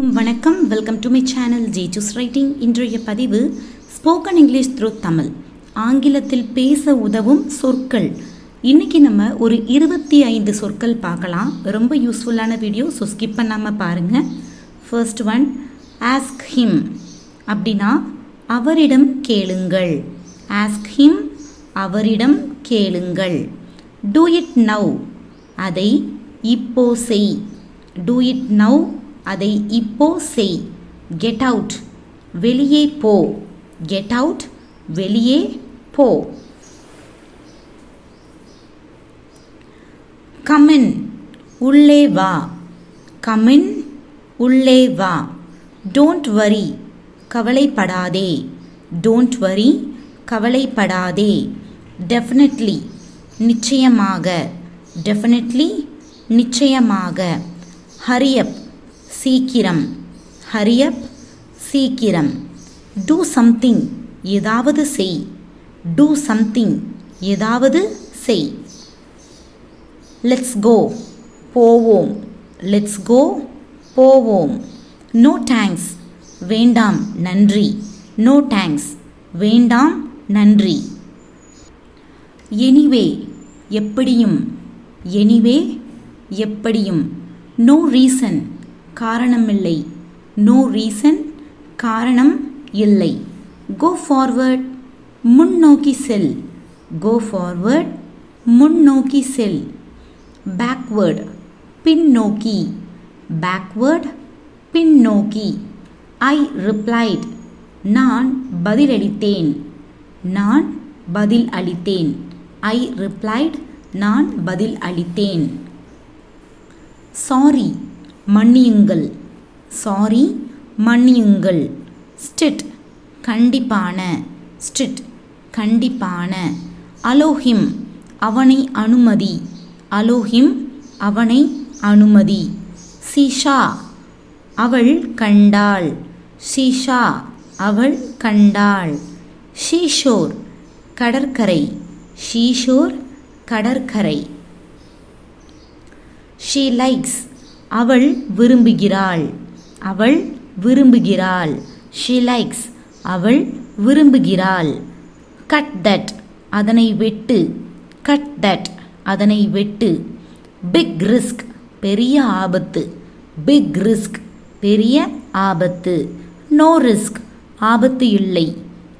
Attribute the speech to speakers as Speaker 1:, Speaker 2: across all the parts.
Speaker 1: வணக்கம். Welcome to my channel J juice writing இன்றைய பதிவு ஸ்போக்கன் இங்கிலீஷ் த்ரூ தமிழ் ஆங்கிலத்தில் பேச உதவும் சொற்கள். இன்றைக்கி நம்ம ஒரு இருபத்தி ஐந்து சொற்கள் பார்க்கலாம். ரொம்ப யூஸ்ஃபுல்லான வீடியோ ஸோ ஸ்கிப் பண்ணாமல் பாருங்கள் ஃபர்ஸ்ட் ஒன் ஆஸ்க் ஹிம் அப்படின்னா அவரிடம் கேளுங்கள். ஆஸ்க் ஹிம் அவரிடம் கேளுங்கள். டூ இட் நவ் அதை இப்போ செய். டூ இட் நவ் அதை இப்போ செய். கெட் அவுட் வெளியே போ. கெட் அவுட் வெளியே போ. கமின் உள்ளே வா. கமின் உள்ளே வா. டோன்ட் வரி கவலைப்படாதே. டோன்ட் வரி கவலைப்படாதே. டெஃபினெட்லி நிச்சயமாக. டெஃபினெட்லி நிச்சயமாக. ஹரியப் சீக்கிரம். ஹரியப் சீக்கிரம். டூ சம்திங் ஏதாவது செய். டூ சம்திங் ஏதாவது செய். லெட்ஸ் கோ போவோம். லெட்ஸ் கோ போவோம். நோ தேங்க்ஸ் வேண்டாம் நன்றி. நோ தேங்க்ஸ் வேண்டாம் நன்றி. எனிவே எப்படியும். எனிவே எப்படியும். நோ ரீசன் காரணமில்லை. நோ ரீசன் காரணம் இல்லை. கோ ஃபார்வர்ட் முன்னோக்கி செல். கோ ஃபார்வர்ட் முன்னோக்கி செல். பேக்வேர்டு பின்னோக்கி. பேக்வேர்ட் பின்னோக்கி. ஐ ரிப்ளைட் நான் பதிலளித்தேன். நான் பதில் அளித்தேன். ஐ ரிப்ளைட் நான் பதில் அளித்தேன். சாரி மன்னியுங்கள். சாரி மன்னியுங்கள். ஸ்டிட் கண்டிப்பான. ஸ்டிட் கண்டிப்பான. அலோஹிம் அவனை அனுமதி. அலோஹிம் அவனை அனுமதி. சீஷா அவள் கண்டாள். ஷீஷா அவள் கண்டாள். ஷீஷோர் கடற்கரை. ஷீஷோர் கடற்கரை. ஷீ லைக்ஸ் அவள் விரும்புகிறாள். அவள் விரும்புகிறாள். ஷீ லைக்ஸ் அவள் விரும்புகிறாள். கட் தட் அதனை வெட்டு. கட் தட் அதனை வெட்டு. பிக் ரிஸ்க் பெரிய ஆபத்து. பிக் ரிஸ்க் பெரிய ஆபத்து. நோ ரிஸ்க் ஆபத்து இல்லை.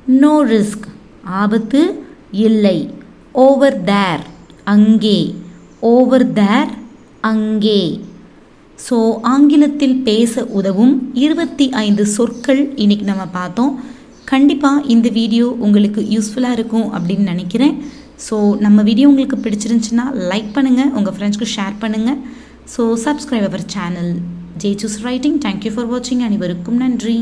Speaker 1: நோ ரிஸ்க் ஆபத்து இல்லை. ஓவர் தேர் அங்கே. ஓவர் தேர் அங்கே. ஸோ ஆங்கிலத்தில் பேச உதவும் இருபத்தி ஐந்து சொற்கள் இன்றைக்கி நம்ம பார்த்தோம். கண்டிப்பாக இந்த வீடியோ உங்களுக்கு யூஸ்ஃபுல்லாக இருக்கும் அப்படின்னு நினைக்கிறேன். ஸோ நம்ம வீடியோ உங்களுக்கு பிடிச்சிருந்துச்சுன்னா லைக் பண்ணுங்கள் உங்கள் ஃப்ரெண்ட்ஸ்க்கு ஷேர் பண்ணுங்கள் so subscribe our channel J juice writing thank you for வாட்சிங் அனைவருக்கும் நன்றி.